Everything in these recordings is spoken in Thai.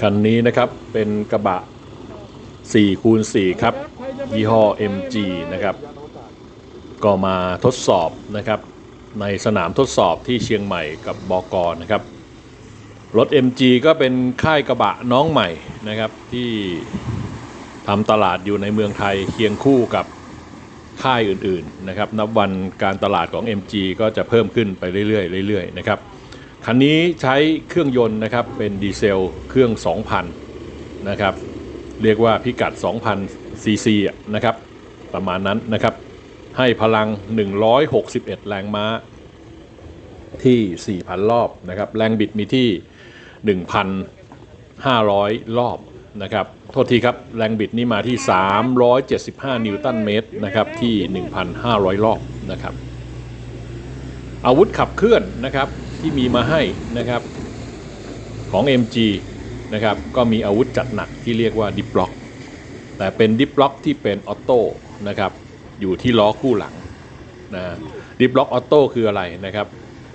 คันนี้นะครับเป็นกระบะ4คูณ4ครับ ยี่ห้อ MG นะครับ ก็มาทดสอบนะครับ ในสนามทดสอบที่เชียงใหม่กับบกนะครับ รถ MG ก็เป็นค่ายกระบะน้องใหม่นะครับ ที่ทำตลาดอยู่ในเมืองไทยเคียงคู่กับค่ายอื่นๆนะครับ นับวันการตลาดของ MG ก็จะเพิ่มขึ้นไปเรื่อยๆเรื่อยๆนะครับ คันนี้ใช้เครื่องยนต์นะครับเป็นดีเซลเครื่อง 2,000 นะครับ เรียกว่าพิกัด 2,000 ซีซีนะครับ ประมาณนั้นนะครับ ให้พลัง 161 แรงม้า ที่ 4,000 รอบนะครับ แรงบิดมีที่ 1,500 รอบนะครับ โทษทีครับ แรงบิดนี่มาที่ 375 นิวตันเมตรนะครับ ที่ 1,500 รอบนะครับ อาวุธขับเคลื่อนนะครับ ที่มีมาให้นะครับของ MG นะครับก็มีอาวุธจัดหนักที่เรียกว่าดิปล็อกแต่เป็นดิปล็อกที่เป็นออโต้นะครับอยู่ที่ล้อคู่หลังนะดิปล็อกออโต้คืออะไรนะครับ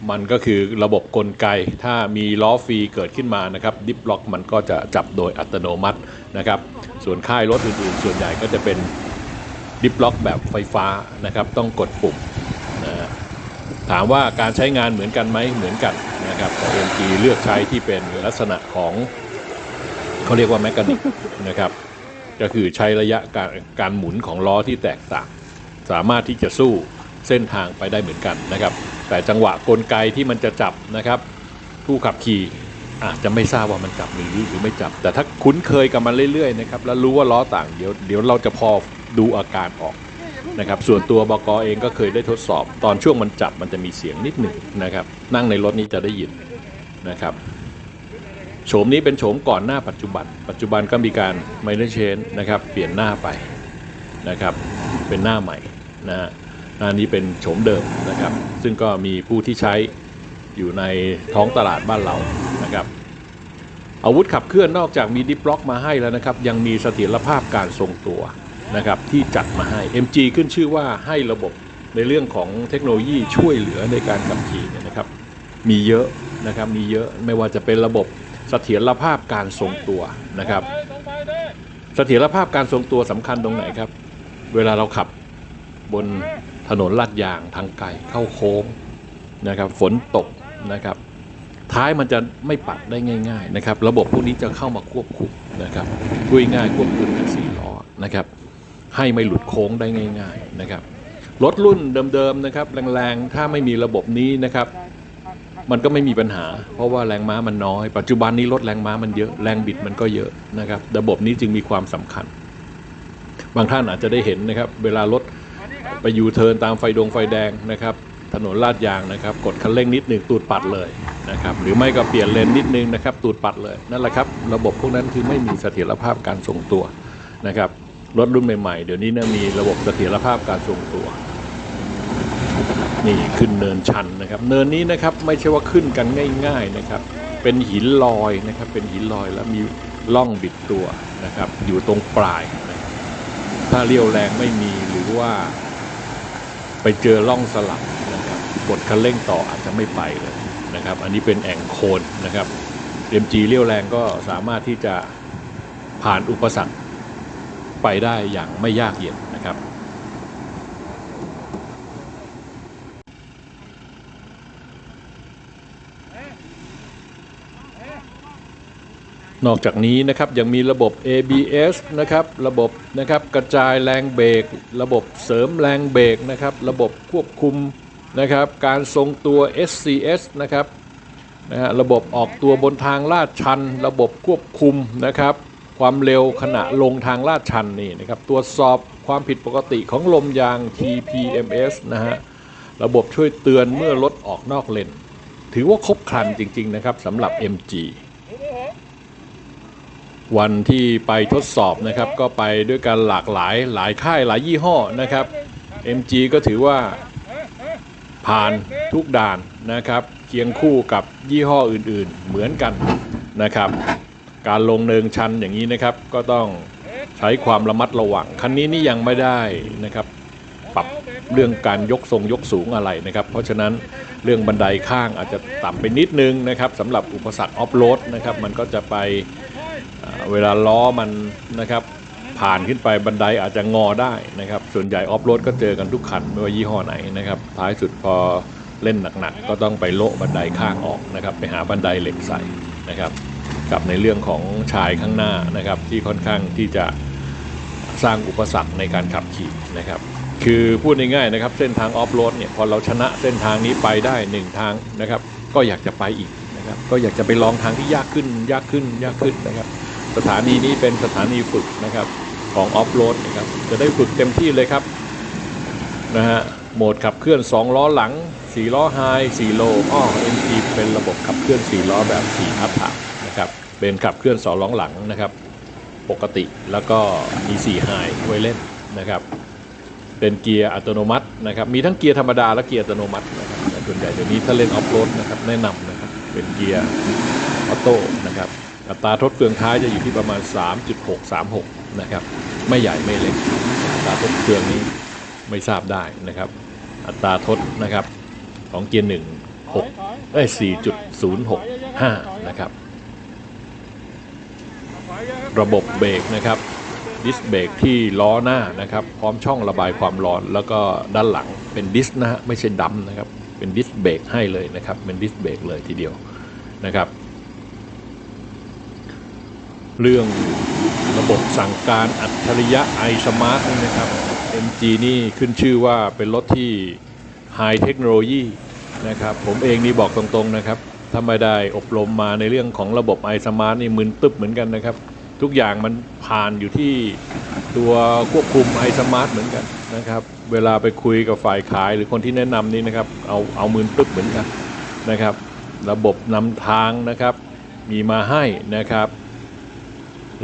มันก็คือระบบกลไก ถ้ามีล้อฟรีเกิดขึ้นมานะครับดิปล็อกมันก็จะจับโดยอัตโนมัตินะครับ ส่วนค่ายรถอื่นๆ ส่วนใหญ่ก็จะเป็นดิปล็อกแบบไฟฟ้านะครับ ต้องกดปุ่ม ถามว่าการใช้งานเหมือนกันไหมเหมือนกันนะครับแต่ MG เลือกใช้ที่เป็นลักษณะของเขาเรียกว่าแมกนิกนะครับ ก็คือใช้ระยะการการหมุนของล้อที่แตกต่าง สามารถที่จะสู้เส้นทางไปได้เหมือนกันนะครับ แต่จังหวะกลไกที่มันจะจับนะครับ ผู้ขับขี่อาจจะไม่ทราบว่ามันจับหรือหรือไม่จับ แต่ถ้าคุ้นเคยกับมันเรื่อยๆนะครับแล้วรู้ว่าล้อต่างเดี๋ยวเดี๋ยวเราจะพอดูอาการออก นะครับส่วนตัวบกอเองก็เคยได้ทดสอบ ตอนช่วงมันจับมันจะมีเสียงนิดหนึ่งนะครับนั่งในรถนี้จะได้ยินนะครับโฉมนี้เป็นโฉมก่อนหน้าปัจจุบัน ปัจจุบันก็มีการไมเนเชนนะครับเปลี่ยนหน้าไปนะครับเป็นหน้าใหม่นะฮะหน้านี้เป็นโฉมเดิมนะครับ ซึ่งก็มีผู้ที่ใช้อยู่ในท้องตลาดบ้านเรานะครับอาวุธขับเคลื่อนนอกจากมีดิปล็อกมาให้แล้วนะครับ ยังมีเสถียรภาพการทรงตัว นะครับที่จัดมาให้ MG ขึ้นชื่อว่าให้ระบบในเรื่องของเทคโนโลยีช่วยเหลือในการขับขี่เนี่ยนะครับ มีเยอะนะครับมีเยอะไม่ว่าจะเป็นระบบเสถียรภาพการทรงตัวนะครับเสถียรภาพการทรงตัวสำคัญตรงไหนครับ เวลาเราขับบนถนนลาดยางทางไกลเข้าโค้งนะครับ ฝนตกนะครับ ท้ายมันจะไม่ปัดได้ง่าย ๆ นะครับ ระบบพวกนี้จะเข้ามาควบคุมนะครับพูดง่ายควบคุมทั้งสี่ล้อนะครับ ให้ไม่หลุดโค้งได้ง่ายๆนะครับรถรุ่นเดิมๆนะครับแรงๆ ถ้าไม่มีระบบนี้นะครับ มันก็ไม่มีปัญหา เพราะว่าแรงม้ามันน้อย ปัจจุบันนี้รถแรงม้ามันเยอะแรงบิดมันก็เยอะนะครับ ระบบนี้จึงมีความสำคัญ บางท่านอาจจะได้เห็นนะครับ เวลารถไปยูเทิร์นตามไฟดงไฟแดงนะครับ ถนนลาดยางนะครับ กดคันเร่งนิดหนึ่งตูดปัดเลยนะครับ หรือไม่ก็เปลี่ยนเลนนิดนึงนะครับ ตูดปัดเลยนั่นแหละครับ ระบบพวกนั้นคือไม่มีเสถียรภาพการทรงตัวนะครับ รถรุ่นใหม่ๆ เดี๋ยวนี้เนี่ยมีระบบเสถียรภาพการทรงตัว นี่ขึ้นเนินชันนะครับ เนินนี้นะครับไม่ใช่ว่าขึ้นกันง่าย ๆนะครับ เป็นหินลอยนะครับ เป็นหินลอยแล้วมีล่องบิดตัวนะครับ อยู่ตรงปลายนะถ้าเลี้ยวแรงไม่มีหรือว่า ไปเจอล่องสลับนะครับกดคันเร่งต่ออาจจะไม่ไปเลยนะครับ อันนี้เป็นแอ่งโคนนะครับเอ็มจีเลี้ยวแรงก็สามารถที่จะผ่านอุปสรรค ไปได้อย่างไม่ยากเย็นนะครับนอกจากนี้นะครับยังมีระบบ ABS นะครับระบบนะครับกระจายแรงเบรกระบบเสริมแรงเบรกนะครับระบบควบคุมนะครับการทรงตัว SCS นะครับนะฮะระบบออกตัวบนทางลาดชัน ระบบควบคุมนะครับ ความเร็วขณะลงทางลาดชันนี่นะครับตรวจสอบความผิดปกติของลมยาง TPMS นะฮะระบบช่วยเตือนเมื่อรถออกนอกเลนถือว่าครบครันจริง ๆ นะครับสำหรับ MG วันที่ไปทดสอบนะครับ ก็ไปด้วยกันหลากหลายหลายค่ายหลายยี่ห้อนะครับ MG ก็ถือว่าผ่านทุกด่านนะครับ เคียงคู่กับยี่ห้ออื่นๆ เหมือนกันนะครับ การลงเนิงชันอย่างนี้นะครับ ก็ต้องใช้ความระมัดระวังคันนี้นี่ยังไม่ได้นะครับปรับเรื่องการยกทรงยกสูงอะไรนะครับ เพราะฉะนั้นเรื่องบันไดข้างอาจจะต่ำไปนิดนึงนะครับสำหรับอุปสรรคออฟโรดนะครับมันก็จะไปเวลาล้อมันนะครับ ผ่านขึ้นไปบันไดอาจจะงอได้นะครับ ส่วนใหญ่ออฟโรดก็เจอกันทุกคันไม่ว่ายี่ห้อไหนนะครับ ท้ายสุดพอเล่นหนักๆก็ต้องไปโละบันไดข้างออกนะครับ ไปหาบันไดเหล็กใส่นะครับ กับในเรื่องของชายข้างหน้านะครับ ที่ค่อนข้างที่จะสร้างอุปสรรคในการขับขี่นะครับ คือพูดง่ายๆนะครับ เส้นทางออฟโรดเนี่ยพอเราชนะเส้นทางนี้ไปได้หนึ่งทางนะครับ ก็อยากจะไปอีกนะครับ ก็อยากจะไปลองทางที่ยากขึ้น ยากขึ้น ยากขึ้นนะครับ สถานีนี้เป็นสถานีฝึกนะครับของออฟโรดนะครับ จะได้ฝึกเต็มที่เลยครับนะฮะโหมดขับเคลื่อน 2 ล้อหลัง 4 ล้อไฮ4โลอ้อ MG เป็นระบบขับเคลื่อน 4 ล้อแบบ4ทับถังนะครับ เป็นขับเคลื่อน2ล้อหลังนะครับ ปกติแล้วก็มี4ไฮไว้เล่นนะครับ เป็นเกียร์อัตโนมัตินะครับ มีทั้งเกียร์ธรรมดาและเกียร์อัตโนมัตินะครับแต่ส่วนใหญ่เดี๋ยวนี้ถ้าเล่นออฟโรดนะครับแนะนำนะครับ เป็นเกียร์ออโต้นะครับ อัตราทดเฟืองท้ายจะอยู่ที่ประมาณ 3.636 นะครับ ไม่ใหญ่ไม่เล็ก อัตราทดเฟืองนี้ไม่ทราบได้นะครับ อัตราทดนะครับของเกียร์หนึ่งหกเอ้ย4.065นะครับ ระบบเบรกนะครับดิสเบรกที่ล้อหน้านะครับ พร้อมช่องระบายความร้อน แล้วก็ด้านหลังเป็นดิสนะฮะไม่ใช่ดัมนะครับ เป็นดิสเบรกให้เลยนะครับ เป็นดิสเบรกเลยทีเดียวนะครับ เรื่องระบบสั่งการอัจฉริยะไอสมาร์ทนะครับ MG นี่ขึ้นชื่อว่าเป็นรถที่ไฮเทคโนโลยีนะครับ ผมเองนี่บอกตรงๆนะครับ ถ้าไม่ได้อบรมมาในเรื่องของระบบไอสมาร์ทนี่มึนตึ๊บเหมือนกันนะครับ ทุกอย่างมันผ่านอยู่ที่ตัวควบคุมไอสมาร์ทเหมือนกันนะครับ เวลาไปคุยกับฝ่ายขายหรือคนที่แนะนำนี่นะครับ เอาเอามืนตึ๊บเหมือนกันนะครับ ระบบนำทางนะครับ มีมาให้นะครับ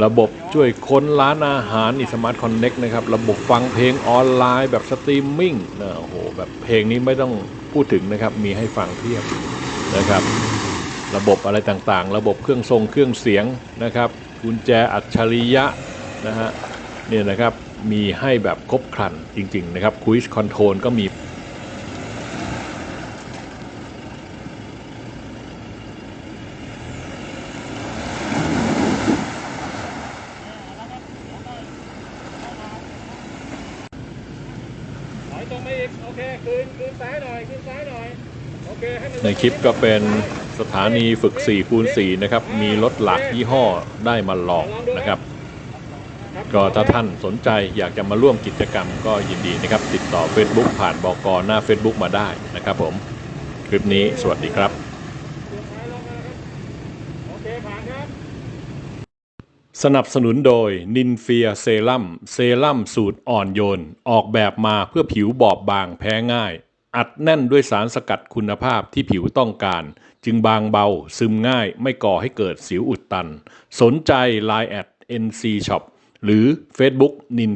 ระบบช่วยค้นร้านอาหารนี่สมาร์ทคอนเน็กนะครับ ระบบฟังเพลงออนไลน์แบบสตรีมมิ่งนะโอ้โหแบบเพลงนี้ไม่ต้องพูดถึงนะครับ มีให้ฟังเพียบนะครับ ระบบอะไรต่างๆ ระบบเครื่องทรงเครื่องเสียงนะครับกุญแจอัจฉริยะนะฮะเนี่ยนะครับมีให้แบบครบครันจริง ๆ นะครับคุยส์คอนโทรลก็มีถอยตรงไปอีกโอเคคืนคืนซ้ายหน่อยคืนซ้ายหน่อยโอเคให้มันในคลิปก็เป็น สถานีฝึก 4 คูณ 4 นะครับ มีรถหลักยี่ห้อได้มาลองนะครับ ก็ถ้าท่านสนใจอยากจะมาร่วมกิจกรรมก็ยินดีนะครับ ติดต่อ Facebook ผ่านบอกหน้า Facebook มาได้นะครับผม คลิปนี้สวัสดีครับสนับสนุนโดยนินเฟียเซรั่มเซรั่มสูตรอ่อนโยน ออกแบบมาเพื่อผิวบอบบางแพ้ง่าย อัดแน่นด้วยสารสกัดคุณภาพที่ผิวต้องการ จึงบางเบา ซึมง่ายไม่ก่อให้เกิดสิวอุดตัน สนใจ Line แอด NC Shop หรือ Facebook นิน